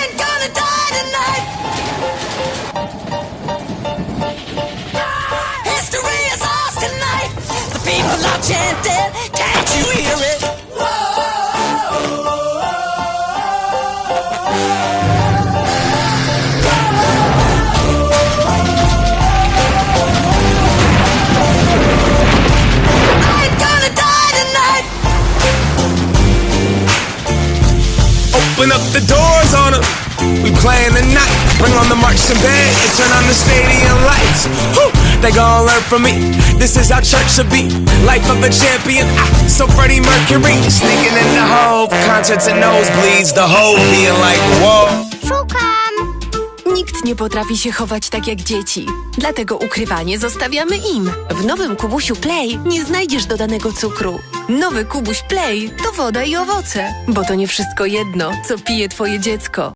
ain't gonna die tonight. History is ours tonight. The people are chanting. Can't you hear Open up the doors on them. We playing night. Bring on the marching band and turn on the stadium lights. Whew, they gon' learn from me. This is how church should be. Life of a champion. Ah, so Freddie Mercury sneaking in the hole. Concerts and nosebleeds. The whole being like, whoa. Nikt nie potrafi się chować tak jak dzieci. Dlatego ukrywanie zostawiamy im. W nowym Kubusiu Play nie znajdziesz dodanego cukru. Nowy Kubuś Play to woda i owoce, bo to nie wszystko jedno, co pije twoje dziecko.